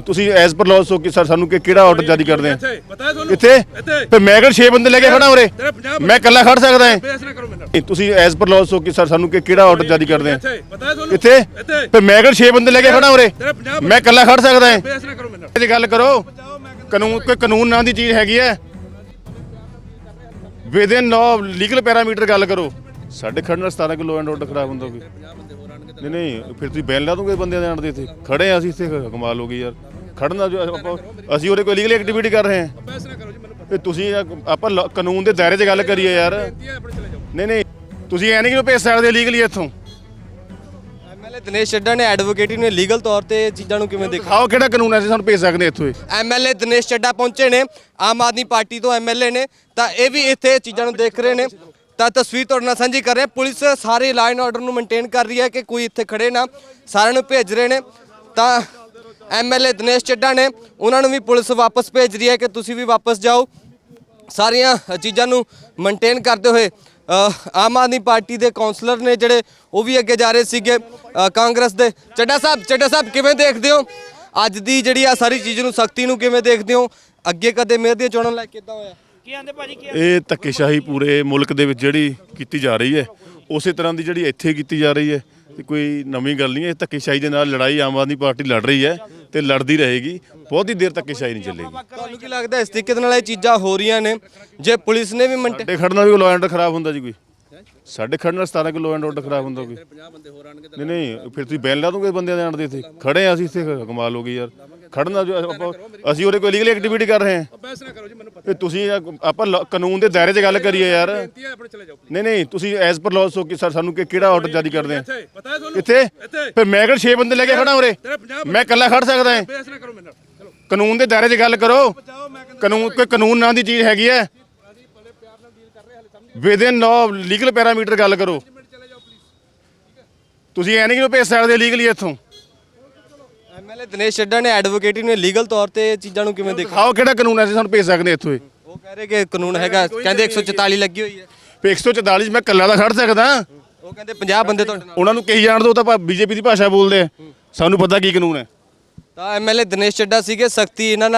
ਤੁਸੀਂ as per Las ਹੋ ਕਿ ਸਰ ਸਾਨੂੰ ਕਿ ਕਿਹੜਾ ਆਰਡਰ ਜਾਰੀ ਕਰਦੇ ਆ? ਇੱਥੇ ਤੇ ਮੈਂ ਕਿਹੜਾ 6 ਬੰਦੇ ਲੈ ਕੇ ਖੜਾ ਉਰੇ? ਤੇਰੇ 50 ਮੈਂ ਇਕੱਲਾ ਖੜ ਸਕਦਾ ਹਾਂ। ਤੁਸੀਂ ਐਸ ਪਰ ਲਾਸ ਹੋ ਕਿ ਸਰ ਸਾਨੂੰ ਕਿ ਕਿਹੜਾ ਆਰਡਰ ਜਾਰੀ ਕਰਦੇ ਆ? ਇੱਥੇ ਤੇ ਮੈਂ ਕਿਹੜਾ 6 ਬੰਦੇ ਲੈ ਕੇ ਖੜਾ ਉਰੇ? ਤੇਰੇ 50 ਮੈਂ ਇਕੱਲਾ ਖੜ ਸਕਦਾ ਹਾਂ। ਇਹ ਗੱਲ ਕਰੋ। ਕਾਨੂੰਨ ਕੋਈ ਕਾਨੂੰਨ ਨਾਂ ਦੀ ਚੀਜ਼ ਹੈਗੀ ਹੈ? ਵਿਦਿਨ ਨੋ ਲੀਗਲ ਪੈਰਾਮੀਟਰ ਗੱਲ ਕਰੋ। ਸਾਡੇ ਖੜਨ ਨਾਲ 17 ਕਿਲੋ ਐਂਡ ਆਰਡਰ ਖਰਾਬ ਹੁੰਦਾ ਕੋਈ। ਨਹੀਂ ਨਹੀਂ ਫਿਰ ਤੁਸੀਂ ਬੈਨ ਲਾ ਦੋਗੇ ਬੰਦਿਆਂ ਦੇ ਆਣ ਦੇ ਇੱਥੇ। ਖੜੇ ਆ ਅਸੀਂ ਇੱਥੇ ਕਮਾਲ ਹੋ ਗਈ ਯਾਰ। ਖੜਨਾ ਜੋ ਆਪਾਂ ਅਸੀਂ ਉਹਦੇ ਕੋਈ ਲੀਗਲ ਐਕਟੀਵਿਟੀ ਕਰ ਰਹੇ ਹਾਂ। ਤੇ ਤੁਸੀਂ ਆਪਾਂ ਕਾਨੂੰਨ ਦੇ ਦਾਇਰੇ 'ਚ ਗੱਲ ਕਰੀਏ ਯਾਰ। ਨਹੀਂ ਨਹੀਂ ਤੁਸੀਂ ਐ ਨਹੀਂ ਕਿ ਭੇਜ ਸਕਦੇ ਲੀਗਲੀ ਇੱਥੋਂ। ਐਮਐਲਏ ਦਿਨੇਸ਼ ਚੱਡਾ ਨੇ ਐਡਵੋਕੇਟੀ ਨੇ ਲੀਗਲ ਤੌਰ ਤੇ ਚੀਜ਼ਾਂ ਨੂੰ ਕਿਵੇਂ ਦੇਖਿਆ? ਦਿਖਾਓ ਕਿਹੜਾ ਕਾਨੂੰਨ ਐ ਅਸੀਂ ਸਾਨੂੰ ਭੇਜ ਸਕਦੇ ਇੱਥੋਂ ਐਮਐਲਏ ਦਿਨੇਸ਼ ਚੱਡਾ ਪਹੁੰਚੇ ਨੇ। ਆਮ ਆਦਮੀ ਪਾਰਟੀ ਤੋਂ ਐਮਐਲਏ ਨੇ। ਤਾਂ ਇਹ ਵੀ ਇੱਥੇ ਚੀਜ਼ਾਂ ਨੂੰ ਦੇਖ ਰਹੇ ਨੇ। ਤਾਂ ਤਸਵੀਰ ਤੁਹਾਡੇ ਨਾਲ ਸਾਂਝੀ ਕਰ ਰਿਹਾ। ਪੁਲਿਸ ਸਾਰੇ ਲਾਈਨ ਆਰਡਰ ਨੂੰ ਮੇਨਟੇਨ ਕਰ ਰਹੀ ਹੈ ਕਿ ਕੋਈ ਇੱਥੇ ਖੜੇ ਨਾ। ਸਾਰਿਆਂ ਨੂੰ ਭੇਜ ਰਹੇ ਨੇ। ਤਾਂ ਐਮਐਲਏ ਦਿਨੇਸ਼ ਚੱਡਾ ਨੇ, ਉਹਨਾਂ ਨੂੰ ਵੀ ਪੁਲਿਸ ਵਾਪਸ ਭੇਜ ਰਹੀ ਹੈ ਕਿ ਤੁਸੀਂ ਵੀ ਵਾਪਸ ਜਾਓ। ਸਾਰੀਆਂ ਚੀਜ਼ਾਂ ਨੂੰ ਮੇਨਟੇਨ ਕਰਦੇ ਹੋਏ ਆਮ ਆਦਮੀ ਪਾਰਟੀ ਦੇ ਕਾਉਂਸਲਰ ਨੇ ਜਿਹੜੇ, ਉਹ ਵੀ ਅੱਗੇ ਜਾ ਰਹੇ ਸੀਗੇ ਕਾਂਗਰਸ ਦੇ। ਚੱਡਾ ਸਾਹਿਬ ਚੱਡਾ ਸਾਹਿਬ, ਕਿਵੇਂ ਦੇਖਦੇ ਹੋ? ਅੱਜ ਦੀ ਜਿਹੜੀ ਆ ਸਾਰੀ ਚੀਜ਼ ਨੂੰ, ਸਖਤੀ ਨੂੰ ਕਿਵੇਂ ਦੇਖਦੇ ਹੋ? ਅੱਗੇ ਕਦੇ ਮੇਅਰ ਦੀਆਂ ਚੋਣਾਂ ਲੈ ਕੇ ਕਿੱਦਾਂ ਹੋਇਆ? ਇਹ ਧੱਕੇਸ਼ਾਹੀ ਪੂਰੇ ਮੁਲਕ ਦੇ ਵਿੱਚ ਜਿਹੜੀ ਕੀਤੀ ਜਾ ਰਹੀ ਹੈ ਉਸੇ ਤਰ੍ਹਾਂ ਦੀ ਜਿਹੜੀ ਇੱਥੇ ਕੀਤੀ ਜਾ ਰਹੀ ਹੈ ਤੇ ਕੋਈ ਨਵੀਂ ਗੱਲ ਨਹੀਂ ਹੈ। ਇਹ ਧੱਕੇਸ਼ਾਹੀ ਦੇ ਨਾਲ ਲੜਾਈ ਆਮ ਆਦਮੀ ਪਾਰਟੀ ਲੜ ਰਹੀ ਹੈ ਤੇ ਲੜਦੀ ਰਹੇਗੀ। ਬਹੁਤੀ ਦੇਰ ਧੱਕੇਸ਼ਾਹੀ ਨਹੀਂ ਚੱਲੇਗੀ। ਤੁਹਾਨੂੰ ਕੀ ਲੱਗਦਾ ਇਸ ਤਰੀਕੇ ਦੇ ਨਾਲ ਇਹ ਚੀਜ਼ਾਂ ਹੋ ਰਹੀਆਂ ਨੇ? ਜੇ ਪੁਲਿਸ ਨੇ ਵੀ ਸਾਡੇ ਖੜਨਾ ਵੀ ਲਾਅ ਐਂਡ ਖਰਾਬ ਹੁੰਦਾ ਜੀ ਕੋਈ। ਸਾਡੇ ਖੜਨ ਨਾਲ 17 ਕਿਲੋ ਐਂਡ ਆਰਡਰ ਖਰਾਬ ਹੁੰਦਾ ਕੋਈ। 50 ਬੰਦੇ ਹੋਰ ਆਣਗੇ ਨਹੀਂ ਨਹੀਂ ਫਿਰ ਤੁਸੀਂ ਬੈਨ ਲਾ ਦੋਗੇ ਬੰਦਿਆਂ ਦੇ ਆਣ ਦੇ ਇੱਥੇ। ਖੜੇ ਆ ਅਸੀਂ ਇੱਥੇ ਕਮਾਲ ਹੋ ਗਈ ਯਾਰ। ਖੜਨਾ ਜੋ ਆਪਾਂ ਅਸੀਂ ਉਹਦੇ ਕੋਈ ਲੀਗਲ ਐਕਟੀਵਿਟੀ ਕਰ ਰਹੇ ਹਾਂ। ਬੇਸ ਨਾ ਕਰੋ ਜੀ ਮੈਨੂੰ ਪਤਾ ਤੇ ਤੁਸੀਂ ਆਪਾਂ ਲ- ਕਾਨੂੰਨ ਦੇ ਦਾਇਰੇ 'ਚ ਗੱਲ ਕਰੀਏ ਯਾਰ। ਬੇਨਤੀ ਹੈ ਆਪਣੇ ਚਲੇ ਜਾਓ ਨਹੀਂ ਨਹੀਂ ਤੁਸੀਂ ਐਸ ਪਰ ਲਾਸ ਹੋ ਕਿ ਸਰ ਸਾਨੂੰ ਕਿ ਕਿਹੜਾ ਆਰਡਰ ਜਾਰੀ ਕਰਦੇ ਆ? ਇੱਥੇ ਪਤਾ ਹੈ ਤੁਹਾਨੂੰ? ਇੱਥੇ? ਇੱਥੇ। ਫਿਰ ਮੈਂ ਕਿਹੜਾ 6 ਬੰਦੇ ਲੈ ਕੇ ਖੜਾ ਉਰੇ? ਤੇਰੇ 50 ਮੈਂ ਇਕੱਲਾ ਖੜ ਸਕਦਾ ਹਾਂ। ਬੇਸ ਨਾ ਕਰੋ ਮੇਰੇ ਨਾਲ। ਚਲੋ। ਕਾਨੂੰਨ ਦੇ ਦਾਇਰੇ 'ਚ ਗੱਲ ਕਰੋ। ਕਾਨੂੰਨ ਕੋਈ ਕਾਨੂੰਨ ਨਾਂ ਦੀ ਚੀਜ਼ ਹੈਗੀ ਹੈ। ਵਿਦਿਨ ਨੋ ਲੀਗਲ ਪੈਰਾਮੀਟਰ ਗੱਲ ਕਰੋ। ਤੁਸੀਂ ਐ ਨਹੀਂ ਕਿ ਭੇਜ ਸਕਦੇ ਲੀਗਲੀ ਇੱਥੋਂ। ਐਮਐਲਏ ਦਿਨੇਸ਼ ਚੱਡਾ ਨੇ ਐਡਵੋਕੇਟੀ ਨੇ ਲੀਗਲ ਤੌਰ ਤੇ ਇਹ ਚੀਜ਼ਾਂ ਨੂੰ ਕਿਵੇਂ ਦੇਖਿਆ ਦਿਖਾਓ ਕਿਹੜਾ ਕਾਨੂੰਨ ਐ ਅਸੀਂ ਸਾਨੂੰ ਭੇਜ ਸਕਦੇ ਇੱਥੋਂ ਇਹ। ਉਹ ਕਹਿ ਰਹੇ ਕਿ ਕਾਨੂੰਨ ਹੈਗਾ ਕਹਿੰਦੇ 144 ਲੱਗੀ ਹੋਈ ਹੈ। ਵੀ 144 'ਚ ਮੈਂ ਇਕੱਲਾ ਦਾ ਖੜ ਸਕਦਾ। ਉਹ ਕਹਿੰਦੇ 50 ਬੰਦੇ ਤੁਹਾਡੇ ਨਾਲ। ਉਹਨਾਂ ਨੂੰ ਕਹੀ ਜਾਣ ਦੋ ਤਾਂ ਬੀਜੇਪੀ ਦੀ ਭਾਸ਼ਾ ਬੋਲਦੇ ਆ। ਸਾਨੂੰ ਪਤਾ ਕੀ ਕਾਨੂੰਨ ਹੈ। ਤਾਂ ਐਮਐਲਏ ਦਿਨੇਸ਼ ਚੱਡਾ ਸੀਗੇ ਸਖਤੀ ਇਹਨਾਂ ਨਾਲ